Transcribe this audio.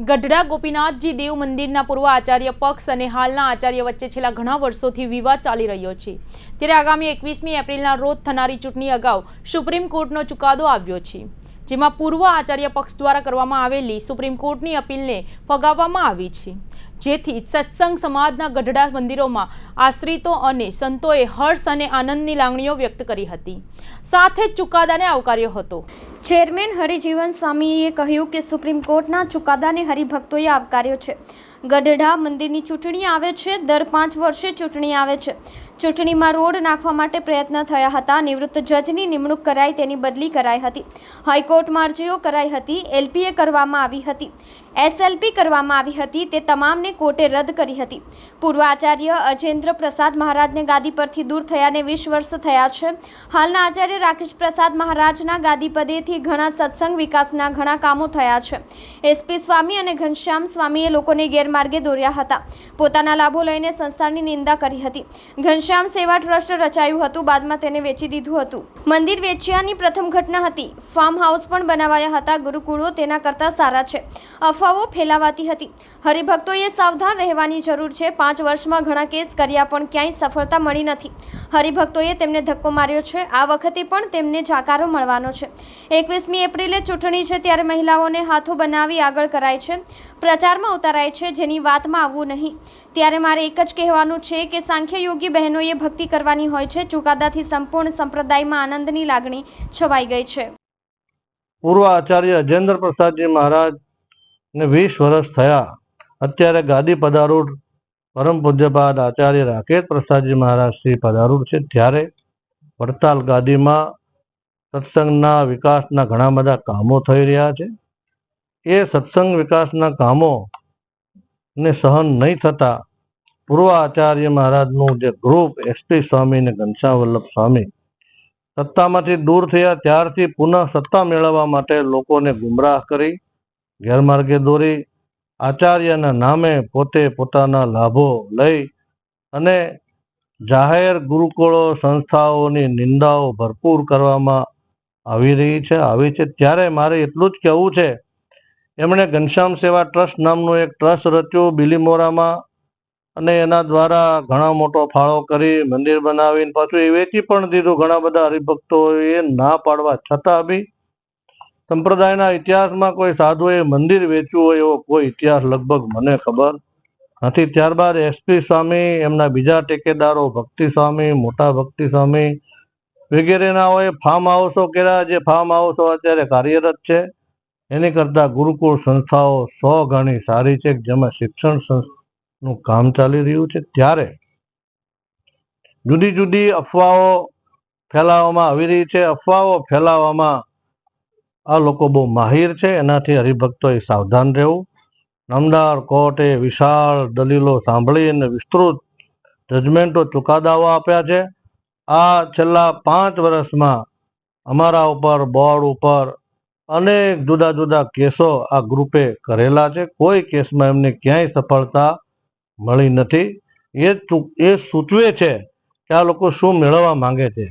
ગઢડા ગોપીનાથજી દેવ મંદિરના પૂર્વ આચાર્ય પક્ષ અને હાલના આચાર્ય વચ્ચે છેલ્લા ઘણા વર્ષોથી વિવાદ ચાલી રહ્યો છે. ત્યારે આગામી એકવીસમી એપ્રિલના રોજ થનારી ચૂંટણી અગાઉ સુપ્રીમ કોર્ટનો ચુકાદો આવ્યો છે. જેમાં પૂર્વ આચાર્ય પક્ષ દ્વારા કરવામાં આવેલી સુપ્રીમ કોર્ટની અપીલને ફગાવવામાં આવી છે. જેથી સત્સંગ સમાજના ગઢડા મંદિરોમાં આશ્રિતો અને સંતોએ હર્ષ અને આનંદની લાગણીઓ વ્યક્ત કરી હતી. સાથે જ ચુકાદાને આવકાર્યો હતો. ચેરમેન હરિજીવન સ્વામીએ કહ્યું કે સુપ્રીમ કોર્ટના ચુકાદાને હરિભક્તોએ આવકાર્યો છે. ગઢડા મંદિરની ચૂંટણી આવે છે, દર પાંચ વર્ષે ચૂંટણી આવે છે. ચૂંટણીમાં રોડ નાખવા માટે પ્રયત્ન થયા હતા. નિવૃત્ત જજની નિમણૂક કરાઈ તેની બદલી કરાઈ હતી. હાઈકોર્ટમાં અરજીઓ કરાઈ હતી. એલપીએ કરવામાં આવી હતી. એસએલપી કરવામાં આવી હતી. તે તમામને કોર્ટે રદ કરી હતી. પૂર્વ આચાર્ય અજેન્દ્ર પ્રસાદ મહારાજને ગાદી પરથી દૂર થયાને વીસ વર્ષ થયા છે. હાલના આચાર્ય રાકેશ પ્રસાદ મહારાજના ગાદી પદેથી ઘણા સત્સંગ વિકાસના ઘણા કામો થયા છે. એસપી સ્વામી અને ઘનશ્યામ સ્વામીએ લોકોને ગેરમાર્ગે દોર્યા હતા. પોતાના લાભો લઈને સંસ્થાની નિંદા કરી હતી. ઘનશ્યામ સેવા ટ્રસ્ટ રચાયું હતું. બાદમાં તેને વેચી દીધું હતું. મંદિર વેચ્યાની પ્રથમ ઘટના હતી. ફાર્મ હાઉસ પણ બનાવાયા હતા. ગુરુકુળો તેના કરતાં સારા છે. અફવાઓ ફેલાવાતી હતી. હરિભક્તોએ સાવધાન રહેવાની જરૂર છે. પાંચ વર્ષમાં ઘણા કેસ કર્યા, પણ ક્યાંય સફળતા મળી નથી. હરિભક્તોએ તેમને ધક્કો માર્યો છે. આ વખતે પણ તેમને જાકારો મળવાનો છે. એકવીસમી એપ્રિલે ચૂંટણી છે ત્યારે મહિલાઓને હાથો બનાવી આગળ કરાય છે. પ્રચારમાં ઉતારાય છે જેની વાતમાં આવવું નહીં. ત્યારે મારે એક જ કહેવાનું છે કે સાંખ્યયોગી બહેનોએ ભક્તિ કરવાની હોય છે. ચુકાદાથી સંપૂર્ણ સંપ્રદાયમાં આનંદની લાગણી છવાઈ ગઈ છે. પૂર્વ આચાર્ય અજેન્દ્ર પ્રસાદજી મહારાજ ને વીસ વર્ષ થયા. અત્યારે ગાદી પધારૂઢ પરમ પૂજ્યપાદ આચાર્ય રાકેશ પ્રસાદજી મહારાજ શ્રી પધારૂઢ છે. ત્યારે વડતાલ ગાદીમાં સત્સંગના વિકાસના ઘણા બધા કામો થઈ રહ્યા છે. એ સત્સંગ વિકાસના કામો ને સહન નહીં થતા પૂર્વ આચાર્ય મહારાજનું જે ગ્રુપ એસપી સ્વામી અને ઘનશ્યામ સ્વામી, સત્તામાંથી દૂર થયા ત્યારથી પુનઃ સત્તા મેળવવા માટે લોકોને ગુમરાહ કરી, ગેરમાર્ગે દોરી, આચાર્યના નામે પોતે પોતાના લાભો લઈ અને જાહેર ગુરુકુળો, સંસ્થાઓની નિંદાઓ ભરપૂર કરવામાં આવી રહી છે, આવી છે. ત્યારે મારે એટલું જ કહેવું છે, એમણે ઘનશ્યામ સેવા ટ્રસ્ટ નામનું એક ટ્રસ્ટ રચ્યું બિલીમોરામાં. અને એના દ્વારા ઘણા મોટો ફાળો કરી મંદિર બનાવીને પાછું એ વેચી પણ દીધું. ઘણા બધા હરિભક્તોએ ના પાડવા છતાં બી સંપ્રદાયના ઇતિહાસમાં કોઈ સાધુએ મંદિર વેચ્યું હોય એવો કોઈ ઇતિહાસ લગભગ મને ખબર નથી. ત્યારબાદ એસપી સ્વામી, એમના બીજા ટેકેદારો ભક્તિ સ્વામી, મોટા ભક્તિ સ્વામી વગેરેનાઓએ ફાર્મ હાઉસો કર્યા. જે ફાર્મ હાઉસો અત્યારે કાર્યરત છે. એની કરતા ગુરુકુળ સંસ્થાઓ સો ગણી સારી છે. જેમાં શિક્ષણ સંસ્થા નું કામ ચાલી રહ્યું છે ત્યારે જુદી જુદી અફવાઓ ફેલાવવામાં આવી રહી છે. અફવાઓ ફેલાવવામાં આ લોકો બહુ માહિર છે. એનાથી હરિભક્તોએ સાવધાન રહેવું. નામદાર કોર્ટે વિશાળ દલીલો સાંભળી અને વિસ્તૃત જજમેન્ટો ચુકાદાઓ આપ્યા છે. આ છેલ્લા પાંચ વર્ષમાં અમારા ઉપર, બોર્ડ ઉપર અનેક જુદા જુદા કેસો આ ગ્રુપે કરેલા છે. કોઈ કેસમાં એમને ક્યાંય સફળતા મળી નથી. એ એ સૂચવે છે કે આ લોકો શું મેળવવા માંગે છે.